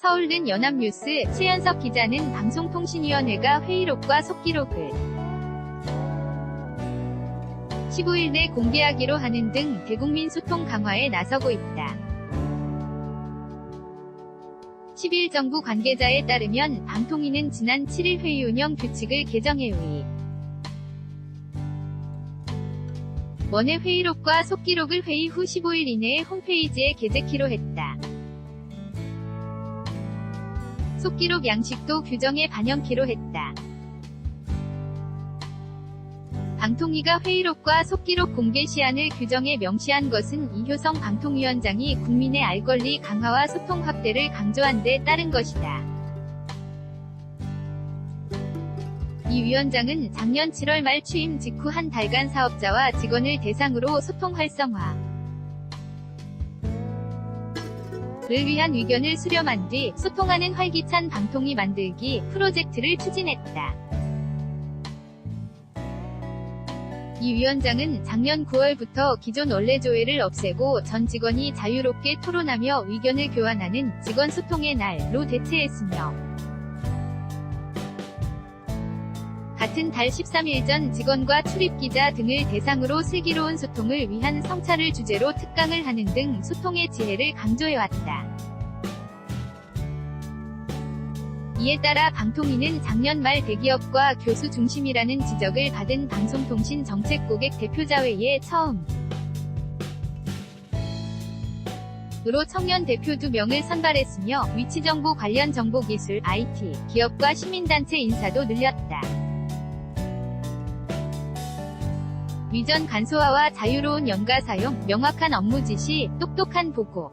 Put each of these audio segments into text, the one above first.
서울는 연합뉴스 최연석 기자는 방송통신위원회가 회의록과 속기록을 15일 내 공개하기로 하는 등 대국민 소통 강화에 나서고 있다. 10일 정부 관계자에 따르면 방통위는 지난 7일 회의 운영 규칙을 개정해 의 원회 회의록과 속기록을 회의 후 15일 이내에 홈페이지에 게재키로 했다. 속기록 양식도 규정에 반영키로 했다. 방통위가 회의록과 속기록 공개 시한을 규정에 명시한 것은 이효성 방통위원장이 국민의 알 권리 강화와 소통 확대를 강조한 데 따른 것이다. 이 위원장은 작년 7월 말 취임 직후 한 달간 사업자와 직원을 대상으로 소통 활성화 위한 의견을 수렴한 뒤 소통하는 활기찬 방통위 만들기 프로젝트를 추진했다. 이 위원장은 작년 9월부터 기존 원래 조회를 없애고 전 직원이 자유롭게 토론하며 의견을 교환하는 직원 소통의 날로 대체했으며 같은 달 13일 전 직원과 출입기자 등을 대상으로 슬기로운 소통을 위한 성찰을 주제로 특강을 하는 등 소통의 지혜를 강조해왔다. 이에 따라 방통위는 작년 말 대기업과 교수 중심이라는 지적을 받은 방송통신 정책고객 대표자회의에 처음 으로 청년 대표 2명을 선발했으며 위치정보 관련 정보기술, IT, 기업과 시민단체 인사도 늘렸다. 위전 간소화와 자유로운 연가 사용, 명확한 업무 지시, 똑똑한 보고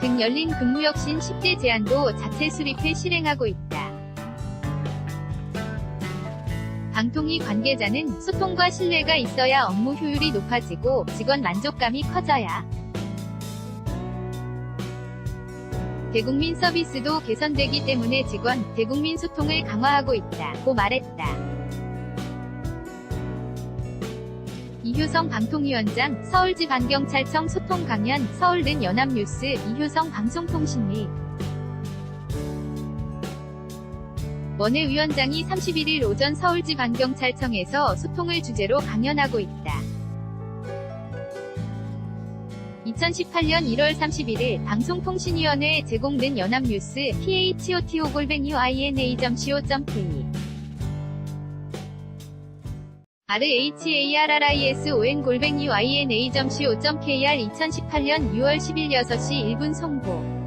등 열린 근무 혁신 10대 제안도 자체 수립해 실행하고 있다. 방통위 관계자는 소통과 신뢰가 있어야 업무 효율이 높아지고 직원 만족감이 커져야 대국민 서비스도 개선되기 때문에 직원, 대국민 소통을 강화하고 있다 고 말했다. 이효성 방통위원장, 서울지방경찰청 소통 강연, 서울는 연합뉴스, 이효성 방송통신위. 원외 위원장이 31일 오전 서울지방경찰청에서 소통을 주제로 강연하고 있다. 2018년 1월 31일 방송통신위원회에 제공된 연합뉴스 photo-ina.co.kr rharris 골뱅이 yna.co.kr 2018년 6월 10일 6시 1분 송고